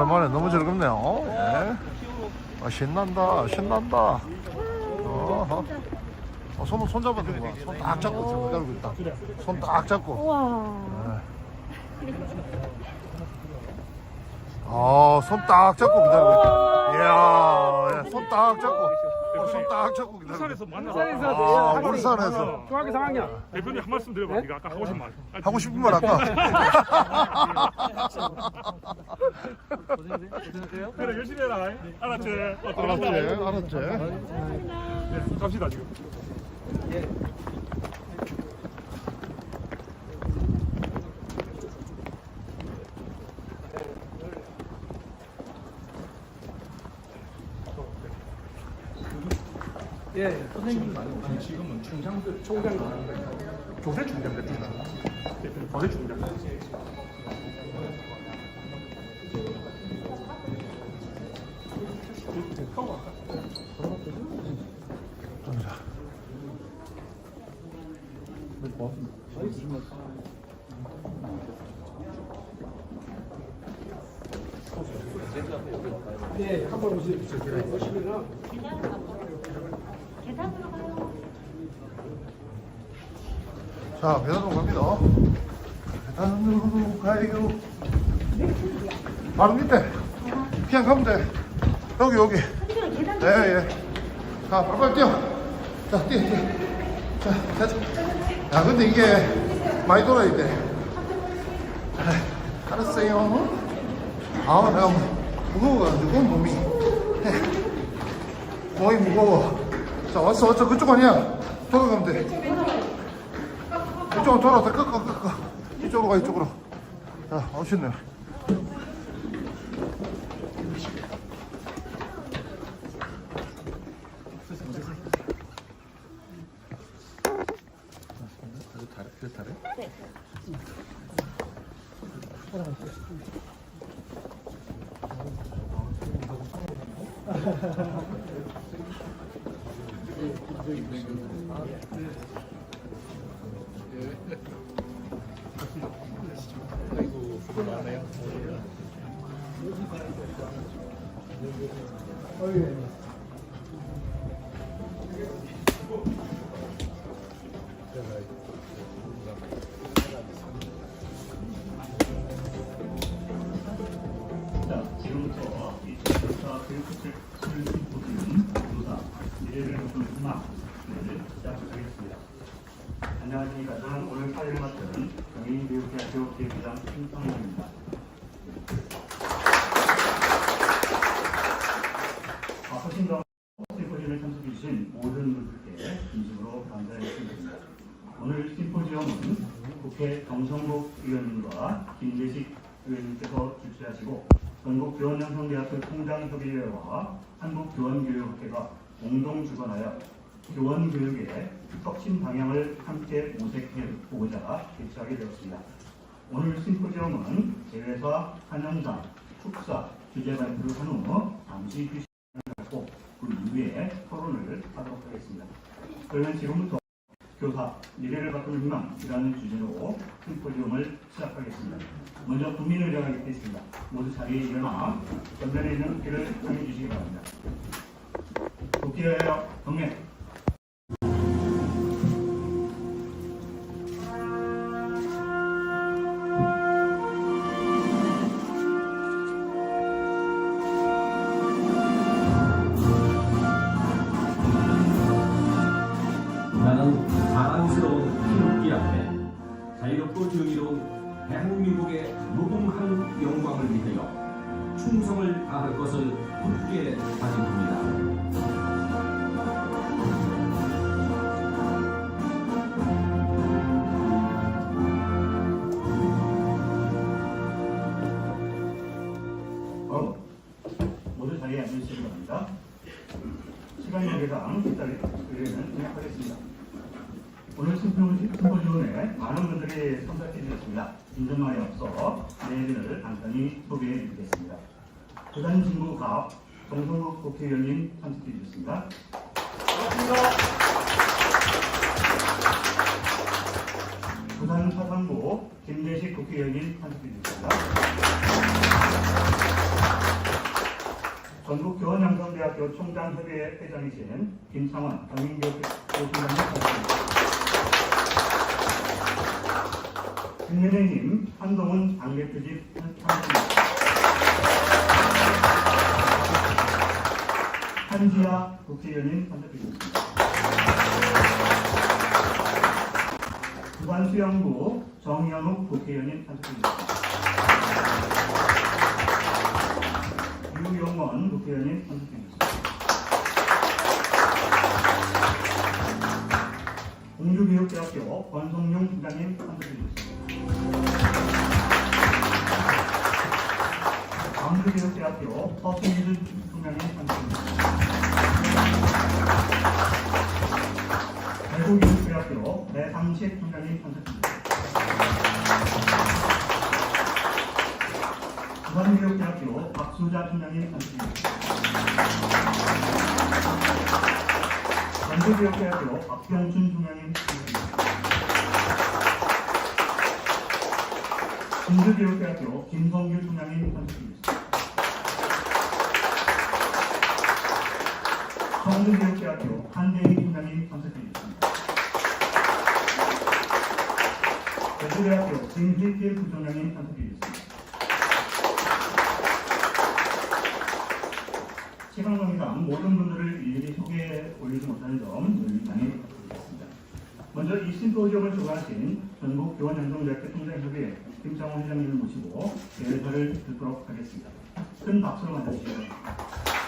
오랜만에 너무 즐겁네요. 예. 아, 신난다, 신난다. 어허. 어, 손, 손 잡아주는 거야. 손 딱 잡고 지금 기다리고 있다. 손 딱 잡고. 우와. 아, 손 딱 잡고 기다리고 있다. 이야, 손 딱 잡고. 어, 손딱 잡고 기다리고 부산에서 있다. 만나서 아, 울산에서. 중학교 3학년 대표님 한 말씀 드려봐 네가 아까 하고 싶은 말 하고 싶은 말 아까. 그래 열심히 해라 알았지? 어, 알았지, 들어간다. 알았지. 네, 갑시다 지금 예, 선생님. 아니, 지금은 총장, 총장, 조세 총장 됐잖아. 거대 중장 예, 한번 오세요. 오시면 자, 배단으로 갑니다. 배단으로 가요. 바로 밑에. 그냥 가면 돼. 여기, 여기. 예, 예. 자, 빨리빨리 뛰어. 자, 뛰어, 뛰어. 자, 가자. 야, 근데 이게 많이 돌아야 돼. 아, 알았어요. 아, 내가 무거워가지고, 몸이. 몸이 무거워. 자, 왔어, 왔어. 그쪽 아니야. 돌아가면 돼. 이쪽으로 돌아, 더 꺾어, 꺾어. 이쪽으로 가, 이쪽으로. 자, 멋있네 요. 자, 정성국 의원님과 김재식 의원님께서 주최하시고 전국 교원양성대학교 통장협의회와 한국교원교육학회가 공동 주관하여 교원 교육의 혁신 방향을 함께 모색해 보고자 개최하게 되었습니다. 오늘 심포지엄은 제회사, 한영상, 축사, 주제 발표를 한 후 잠시 휴식하고 그 이후에 토론을 하도록 하겠습니다. 그러면 지금부터 교사, 미래를 바꾸는 희망이라는 주제로 심포지엄을 시작하겠습니다. 먼저 국민을 위하겠습니다. 모두 자리에 일어나 전면에 있는 국기를 향해 주시기 바랍니다. 국기를 하여 경례. 자유롭고 정의로운 대한민국의 무궁한 영광을 위하여 충성을 다할 것을 굳게 다짐합니다. 분들이 참석해 주셨습니다. 인정만에 앞서 내일을 간단히 소개해 드리겠습니다. 부산 진구갑 정성국 국회의원님 참석해 주셨습니다. 부산 사상구 김대식 국회의원님 참석해 주셨습니다. 전국교원양성대학교 총장협의회 회장이신 김창원 경인교육부 교수님을 찾습니다. 김민혜님, 한동훈 당대표직. 한지아 국회의원님 참석해주셨습니다. 주관수영부 정현욱 국회의원님 참석해주셨습니다. 유용원 국회의원님 참석해주셨습니다. 공주교육대학교 권성용 부장님 참석해주셨습니다. 광주교육대학교 허승준 대구대학교 김희필 부총장님 참석해주셨습니다. 시간 관계상 모든 분들을 일일이 소개해 올리지 못하는 점 열심히 부탁드리겠습니다. 먼저 이 심포지엄을 주관하신 전국 교원행동대학교 총장협의회 김창원 회장님을 모시고 대회를 듣도록 하겠습니다. 큰 박수로 맞아주시기 바랍니다.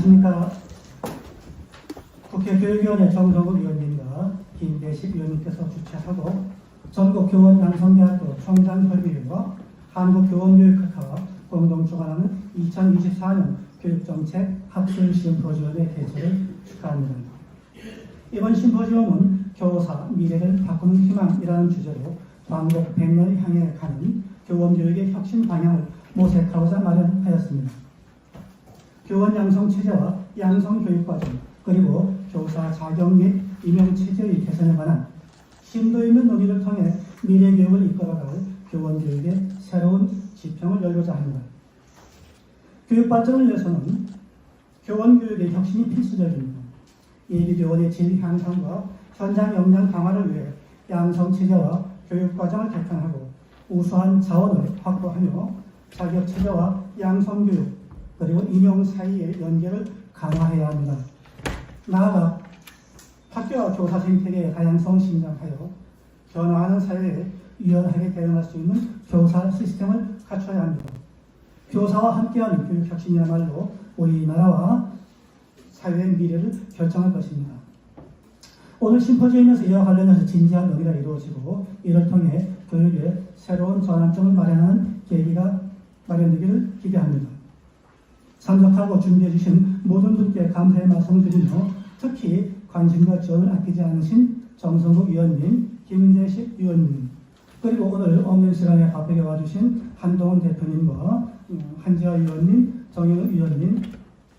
안녕하십니까. 국회 교육위원회 정성국 위원님과 김대식 위원님께서 주최하고 전국교원 양성대학교 총장협의회와 한국교원교육학회와 공동 주관하는 2024년 교육정책 학술 심포지엄의 개최를 축하합니다. 이번 심포지엄은 교사 미래를 바꾸는 희망이라는 주제로 광복 100년을 향해 가는 교원교육의 혁신 방향을 모색하고자 마련하였습니다. 교원 양성 체제와 양성 교육 과정 그리고 교사 자격 및 임용 체제의 개선에 관한 심도 있는 논의를 통해 미래 교육을 이끌어갈 교원 교육의 새로운 지평을 열고자 합니다. 교육 발전을 위해서는 교원 교육의 혁신이 필수적입니다. 예비 교원의 질 향상과 현장 역량 강화를 위해 양성 체제와 교육 과정을 개편하고 우수한 자원을 확보하며 자격 체제와 양성 교육 그리고 임용 사이의 연계를 강화해야 합니다. 나아가 학교와 교사 생태계의 다양성 신장하여 변화하는 사회에 유연하게 대응할 수 있는 교사 시스템을 갖춰야 합니다. 교사와 함께하는 교육 혁신이야말로 우리나라와 사회의 미래를 결정할 것입니다. 오늘 심포지엄에서 이와 관련해서 진지한 논의가 이루어지고 이를 통해 교육의 새로운 전환점을 마련하는 계기가 마련되기를 기대합니다. 참석하고 준비해 주신 모든 분께 감사의 말씀을 드리며 특히 관심과 지원을 아끼지 않으신 정성국 위원님, 김대식 위원님, 그리고 오늘 없는 시간에 바쁘게 와주신 한동훈 대표님과 음, 한지아 위원님, 정영욱 위원님,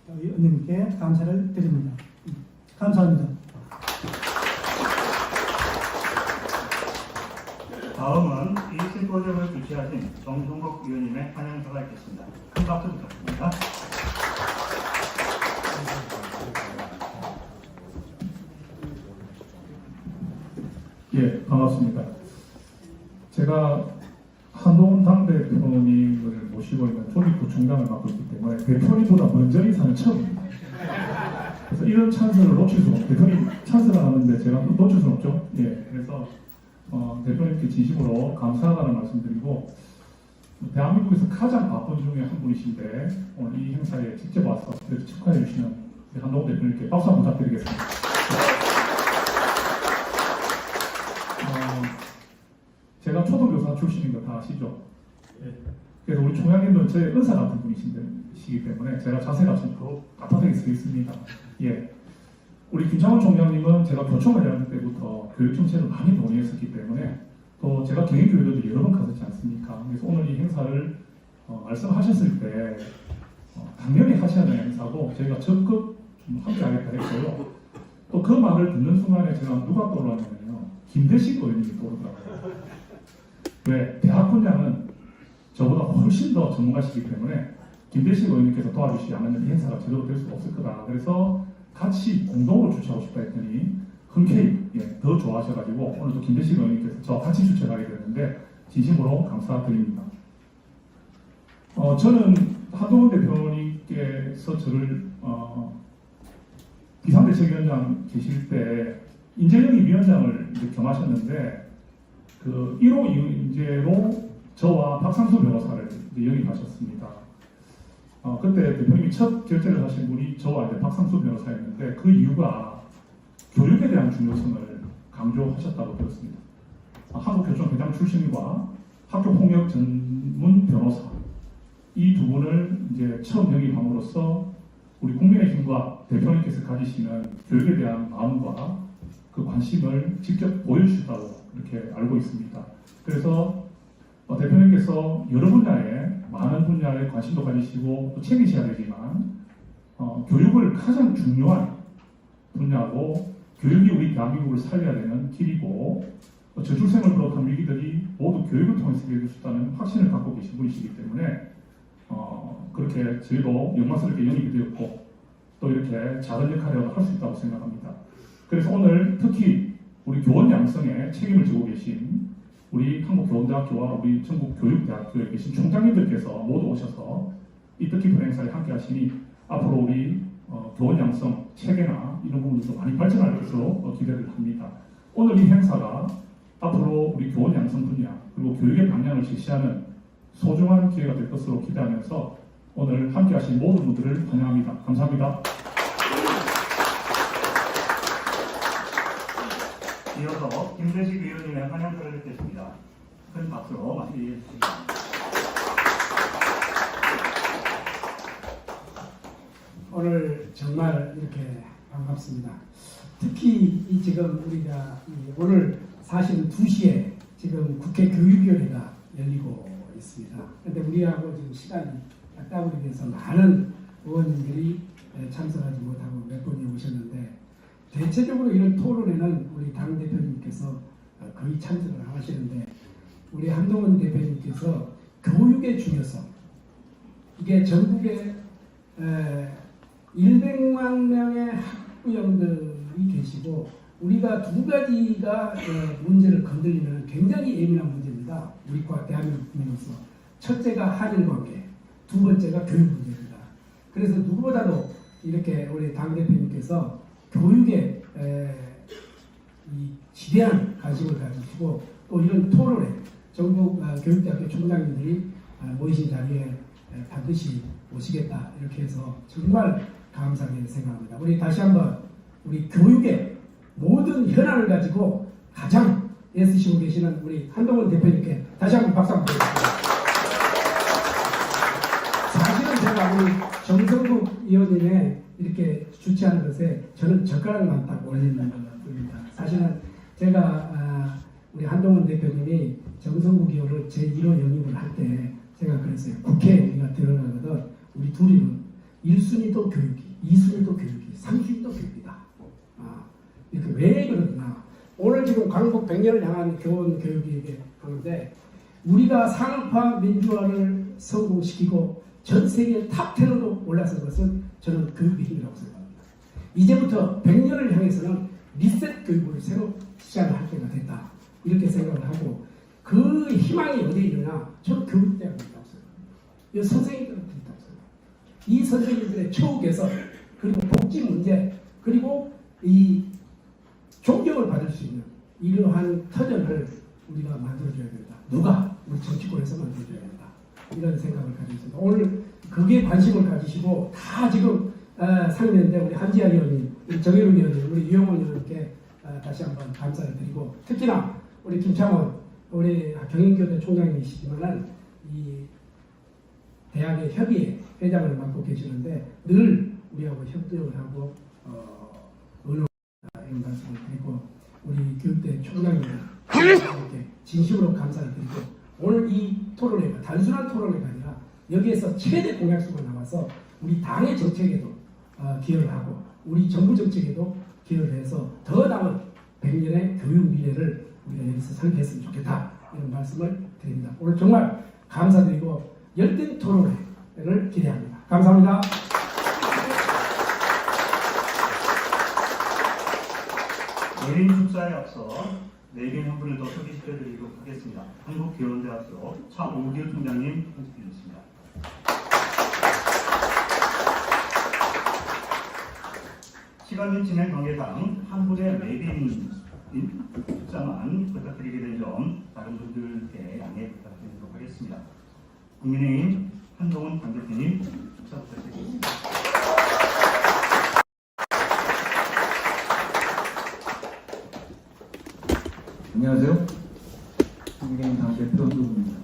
어, 위원님께 감사를 드립니다. 음, 감사합니다. 다음은 이 심포지엄을 주최하신 정성국 위원님의 환영사가 있겠습니다. 큰 박수 부탁드립니다. 반갑습니다. 제가 한동훈 당대표님을 모시고 있는 조직부총장을 맡고 있기 때문에 대표님보다 먼저 인사는 처음입니다. 그래서 이런 찬스를 놓칠 수 없고 대표님 찬스가 나는데 제가 또 놓칠 수 없죠. 예, 그래서 어, 대표님께 진심으로 감사하다는 말씀드리고 대한민국에서 가장 바쁜 중에 한 분이신데 오늘 이 행사에 직접 와서 축하해 주시는 한동훈 대표님께 박수 한번 부탁드리겠습니다. 어, 제가 초등교사 출신인 거 다 아시죠? 예. 그래서 우리 총장님도 제 은사 같은 분이시기 때문에 제가 자세가 좀더 빳빳하게 쓰겠습니다. 예. 우리 김창원 총장님은 제가 교총을 하는 때부터 교육 정책을 많이 논의했었기 때문에 또 제가 경인교회도 여러 번 갔었지 않습니까? 그래서 오늘 이 행사를 어, 말씀하셨을 때 어, 당연히 하셔야 되는 행사고 저희가 적극 좀 함께 하겠다 했고요. 또 그 말을 듣는 순간에 제가 누가 떠올랐냐면요. 김대식 의원님이 떠오르더라고요. 왜? 대학 분야는 저보다 훨씬 더 전문가시기 때문에 김대식 의원님께서 도와주시지 않으면 이 행사가 제대로 될 수가 없을 거다. 그래서 같이 공동으로 주최하고 싶다 했더니 흔쾌히 예, 더 좋아하셔가지고 오늘 또 김대식 의원님께서 저와 같이 주최하게 됐는데 진심으로 감사드립니다. 어, 저는 한동훈 대표님께서 저를 어, 비상대책위원장 계실 때 인재영입 위원장을 이제 겸하셨는데 그 1호 인재로 저와 박상수 변호사를 영입하셨습니다. 어, 그때 대표님이 첫 결제를 하신 분이 저와 이제 박상수 변호사였는데 그 이유가 교육에 대한 중요성을 강조하셨다고 들었습니다. 아, 한국교총회장 출신과 학교폭력 전문 변호사 이 두 분을 이제 처음 영입함으로써 우리 국민의힘과 대표님께서 가지시는 교육에 대한 마음과 그 관심을 직접 보여주셨다고 이렇게 알고 있습니다. 그래서 어, 대표님께서 여러 분야에 많은 분야에 관심도 가지시고 또 챙기셔야 되지만 어, 교육을 가장 중요한 분야고 교육이 우리 대한민국을 살려야 되는 길이고 어, 저출생을 비롯한 위기들이 모두 교육을 통해서 해결될 수 있다는 확신을 갖고 계신 분이시기 때문에 어, 그렇게 저희도 영광스럽게 영입이 되었고 또 이렇게 작은 역할을 할 수 있다고 생각합니다. 그래서 오늘 특히 우리 교원 양성에 책임을 지고 계신 우리 한국교원대학교와 우리 전국교육대학교에 계신 총장님들께서 모두 오셔서 이 뜻깊은 행사에 함께 하시니 앞으로 우리 어, 교원 양성 체계나 이런 부분들도 많이 발전할 것으로 어, 기대를 합니다. 오늘 이 행사가 앞으로 우리 교원 양성 분야 그리고 교육의 방향을 제시하는 소중한 기회가 될 것으로 기대하면서 오늘 함께 하신 모든 분들을 환영합니다. 감사합니다. 의원님의 환영사를 듣겠습니다. 큰 박수로 맞이해 주십니다. 오늘 정말 이렇게 반갑습니다. 특히 이 지금 우리가 이 오늘 사실은 2시에 지금 국회 교육위원회가 열리고 있습니다. 그런데 우리하고 지금 시간이 약다으로 인해서 많은 의원님들이 에, 참석하지 못하고 몇 분이 오셨는데 대체적으로 이런 토론에는 우리 당 대표님께서 어, 거의 참석을 하시는데 우리 한동훈 대표님께서 교육의 중요성 이게 전국에 에, 100만 명의 학부형들이 계시고 우리가 두 가지가 에, 문제를 건드리면 굉장히 예민한 문제입니다. 우리 과 대한민국으로서 첫째가 한일 관계, 두 번째가 교육 문제입니다. 그래서 누구보다도 이렇게 우리 당 대표님께서 교육에 에, 이 지대한 관심을 가지시고 또 이런 토론에 전국 아, 교육대학교 총장님들이 아, 모이신 자리에 에, 반드시 오시겠다 이렇게 해서 정말 감사하게 생각합니다. 우리 다시 한번 우리 교육의 모든 현안을 가지고 가장 애쓰시고 계시는 우리 한동훈 대표님께 다시 한번 박수 한번 드리겠습니다. 사실은 제가 우리 정성국 의원님의 이렇게 주최하는 것에 저는 젓가락만 딱 올리는 겁니다. 사실은 제가 아, 우리 한동훈 대표님이 정성국 의원을 제1호 영입을 할 때 제가 그랬어요. 국회에 우리가 들어가거든 우리 둘이는 1순위도 교육이, 2순위도 교육이, 3순위도 교육이다. 아, 이렇게 왜 그러나 오늘 지금 광복 100년을 향한 교원 교육이 하는데 우리가 산업화 민주화를 성공시키고 전 세계 탑10으로 올라선 것은 저는 교육의 힘이라고 생각합니다. 이제부터 100년을 향해서는 리셋 교육을 새로 시작을 할 때가 됐다. 이렇게 생각을 하고 그 희망이 어디에 있느냐? 저는 교육대학에 있다고 생각합니다. 이 선생님들한테 있다고 생각합니다. 이 선생님들의 처우 개선 그리고 복지 문제 그리고 이 존경을 받을 수 있는 이러한 터전을 우리가 만들어줘야 된다. 누가? 우리 정치권에서 만들어줘야 된다. 이런 생각을 가지고 있습니다. 오늘 그게 관심을 가지시고 다 지금 어, 상임위원회 우리 한지아 의원님, 정혜룡 의원님, 우리 유영원 의원님께 어, 다시 한번 감사를 드리고 특히나 우리 김창원 우리 경인교대 총장님이시지만은 이 대학의 협의회 회장을 맡고 계시는데 늘 우리하고 협력을 하고 어, 의논 이런 말씀을 드리고 우리 교육대 총장님 이렇게 진심으로 감사를 드리고 오늘 이 토론회가 단순한 토론회가 아니라 여기에서 최대 공약수가 나와서 우리 당의 정책에도 어, 기여를 하고 우리 정부 정책에도 기여를 해서 더 나은 100년의 교육 미래를 우리가 여기서 설계했으면 좋겠다 이런 말씀을 드립니다. 오늘 정말 감사드리고 열띤 토론회를 기대합니다. 감사합니다. 예린 축사에 앞서 한 분을 더 소개시켜드리도록 하겠습니다. 한국교원대학교 차오규 총장님 함께 해주십니다. 시간이 진행 관계상 한 분의 내빈 축사만 부탁드리게 된 점 다른 분들께 양해 부탁드리도록 하겠습니다. 국민의힘 한동훈 당대표님 부탁드리겠습니다. 안녕하세요. 국민의힘 당대표 누구입니다.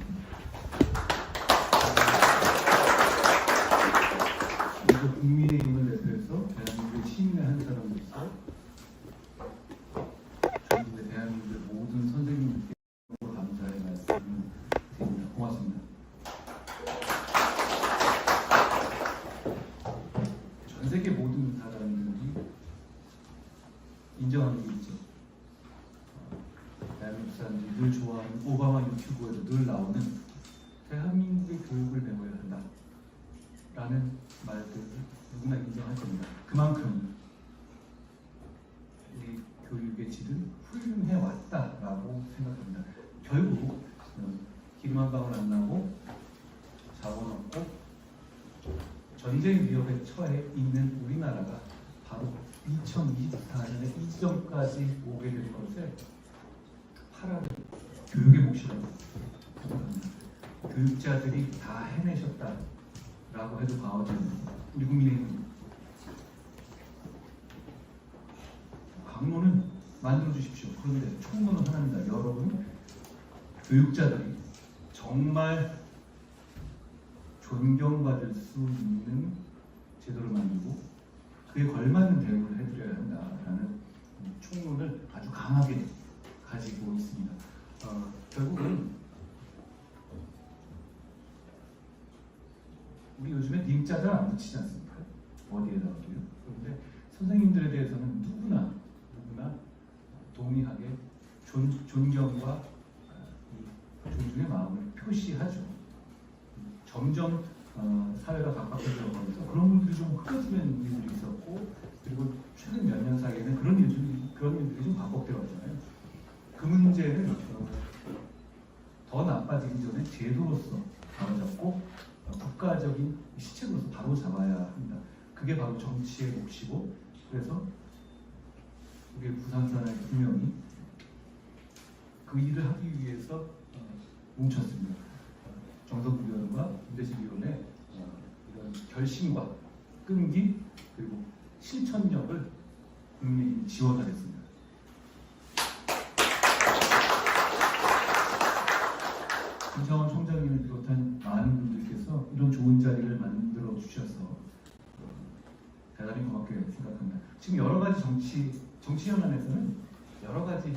그리고 국민의힘을 대표해서 대한민국 시민의 한 사람으로서 전국의 대한민국의 모든 선생님들께 너무 감사의 말씀을 드립니다. 고맙습니다. 전 세계 모든 사람들이 인정하는 게 있죠. 대한민국 사람들이 늘 좋아하는 오바마 유튜브에도 늘 나오는 대한민국의 교육을 배워야 한다. 라는 말들을 누구나 인정할 겁니다. 그만큼 우리 교육의 질은 훌륭해 왔다라고 생각합니다. 결국 어, 기름 한 방울 안 나고 자원 없고 전쟁 위협에 처해 있는 우리나라가 바로 2024년에 이 지점까지 오게 될 것을 파라는 교육의 몫이라고. 교육자들이 다 해내셨다라고 해도 과언이 우리 국민의힘 강론은 만들어 주십시오. 그런데 총론은 하나입니다. 여러분 교육자들이 정말 존경받을 수 있는 제도를 만들고 그에 걸맞는 대우를 해드려야 한다라는 총론을 아주 강하게 가지고 있습니다. 어, 결국은 우리 요즘에 님자들 안 붙이지 않습니까? 어디에다가도요. 그런데 선생님들에 대해서는 누구나 누구나 동의하게 존, 존경과 존중의 마음을 표시하죠. 점점 어, 사회가 각박해져 가면서 그런 분들이 좀 흩어지는 일들이 있었고 그리고 최근 몇 년 사이에는 그런 일들이 그런 일들이 좀 반복되어 왔잖아요. 그 문제는 어, 더 나빠지기 전에 제도로서 바로잡고 어, 국가적인 시책으로서 바로 잡아야 합니다. 그게 바로 정치의 몫이고 그래서 우리 부산사의 분명히 그 일을 하기 위해서 어, 뭉쳤습니다. 어, 정석구 의원과 김대식 의원의 어, 이런 결심과 끈기 그리고 실천력을 국민이 지원하겠습니다. 김창원 총장님을 비롯한 많은 분들께서 이런 좋은 자리를 만들어 주셔서 어, 대단히 고맙게 생각합니다. 지금 여러 가지 정치 정치 현안에서는 여러 가지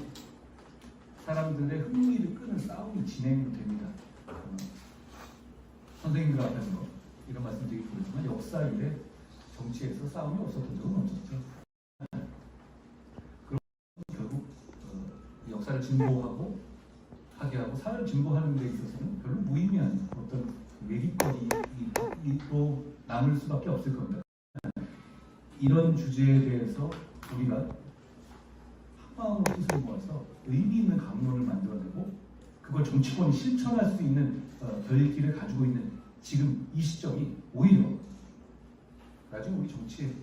사람들의 흥미를 끄는 싸움이 진행이 됩니다. 어, 선생님들 앞에서 이런 말씀드리기 그렇지만 역사 이래 정치에서 싸움이 없었던 적은 없었죠. 그럼 결국 어, 역사를 진보하고 하게 하고 사회를 진보하는 데 있어서는 별로 무의미한 어떤 외깃거리로 남을 수밖에 없을 겁니다. 이런 주제에 대해서 우리가 한 마음으로 뜻을 모아서 의미 있는 강론을 만들어내고 그걸 정치권이 실천할 수 있는 어, 결기를 가지고 있는 지금 이 시점이 오히려 나중에 우리 정치를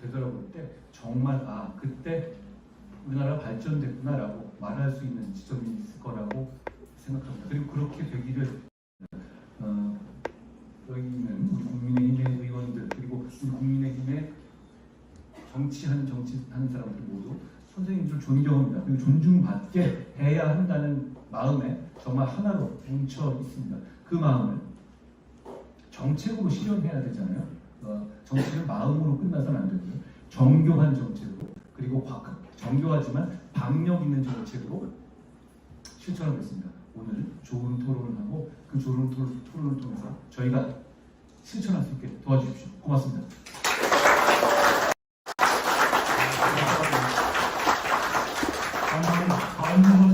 되돌아볼 때 정말 아 그때 우리나라가 발전됐구나라고 말할 수 있는 지점이 있을 거라고 생각합니다. 그리고 그렇게 되기를 어, 여기 있는 우리 국민의힘의 의원들 그리고 우리 국민의힘의 정치하는 정치하는 사람들 모두 선생님들 존경합니다. 그리고 존중받게 해야 한다는 마음에 정말 하나로 뭉쳐 있습니다. 그 마음을 정책으로 실현해야 되잖아요. 어, 정책은 마음으로 끝나서는 안 되고요. 정교한 정책으로 그리고 과- 정교하지만 박력 있는 정책으로 실천하고 있습니다. 오늘 좋은 토론을 하고 그 좋은 토- 토론을 통해서 저희가 실천할 수 있게 도와주십시오. 고맙습니다. 전국원위원회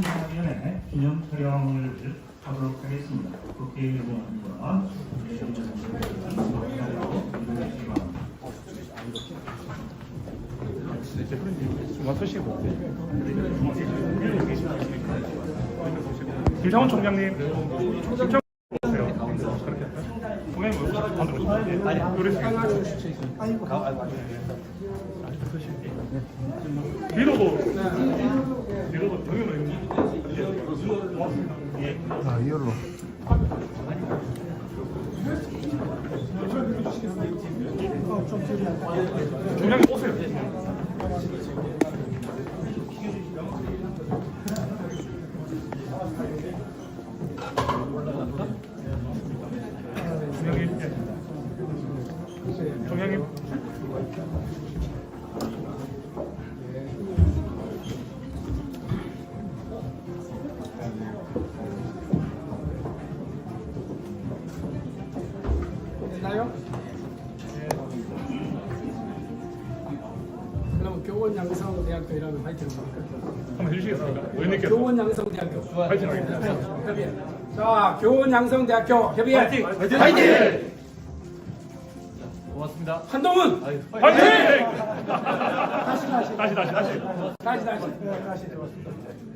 기념 촬영을 하도록 하겠습니다. 국회의원과 김창원 총장님. 김창 자, 교원 양성대학교 협의회 화이팅! 화이팅! 고맙습니다. 한동훈 파이팅! 다시 다시 다시 다시 다시 다시.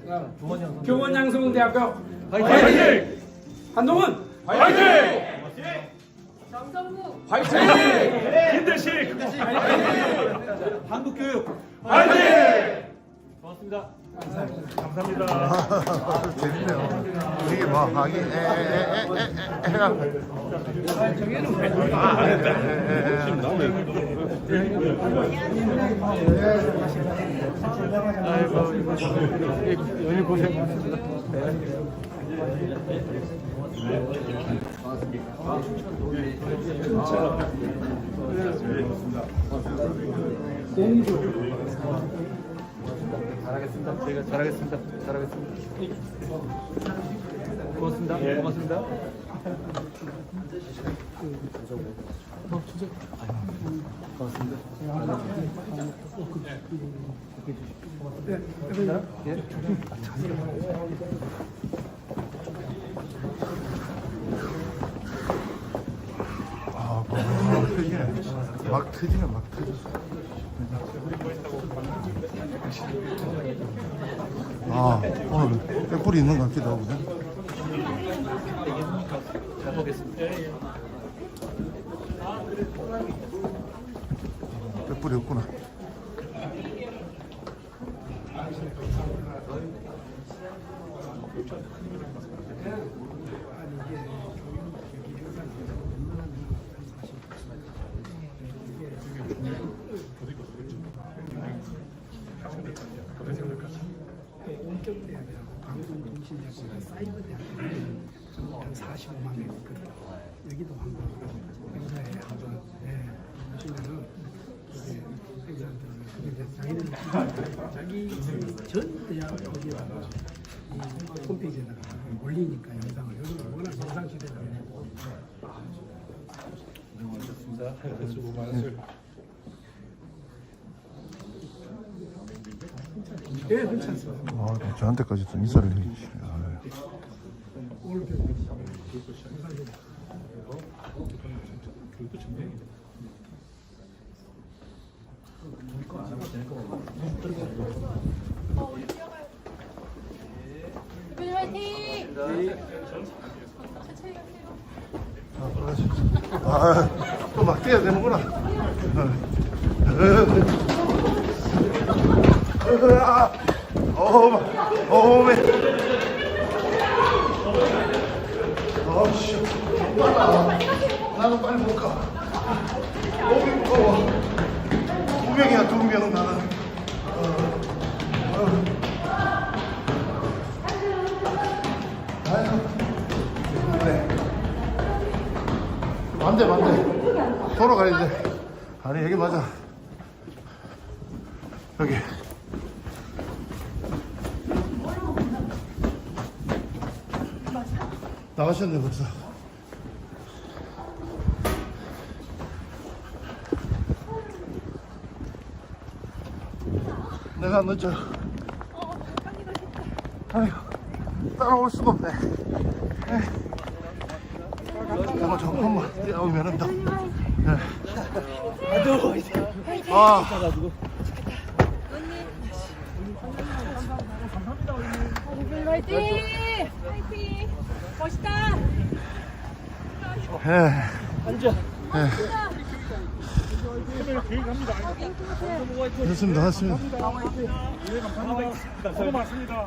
자, 교원 양성대학교 파이팅! 한동훈 파이팅! 화이팅! 김대식 한국교육 파이팅! 고맙습니다. 감사합니다. 재밌네요. 이게 뭐, 하기, 에, 에, 에, 에, 에, 해가. 아, 에, 에, 에, 에. 아, 잘하겠습니다. 잘하겠습니다. 저희가 잘하겠습니다. 잘하겠습니다. 고맙습니다. 예. 고맙습니다. 아, 어, 진짜. 고맙습니다. 고맙습니다. 아, 오늘 빽불이 있는 것 같기도 하고. 빽불이 없구나. 원격대학이라고 방송통신대학과 사이버 대학교 한 45만 명 있거든요. 여기도 한번 행사에 한번 예, 보시면은 이제 행사들은 근데 자기들 자기 전 대학 거기다가 이 홈페이지에다가 올리니까 영상을 요즘 워낙 영상 시대다 보니까 예, 괜찮습니다. 아, 저한테까지 좀 인사를 해주시네. 아, 대표님 화이팅! 아, 또 막 뛰어야 되는구나. 나가셨네 벌써 내가 늦죠 아이고, 따라올 수가 없네. 저거 한번 뛰어오면은 더. 예. 아, 화이팅! 화이팅! 멋있다! 예. 예. 됐습니다, 됐습니다. 수고 많습니다.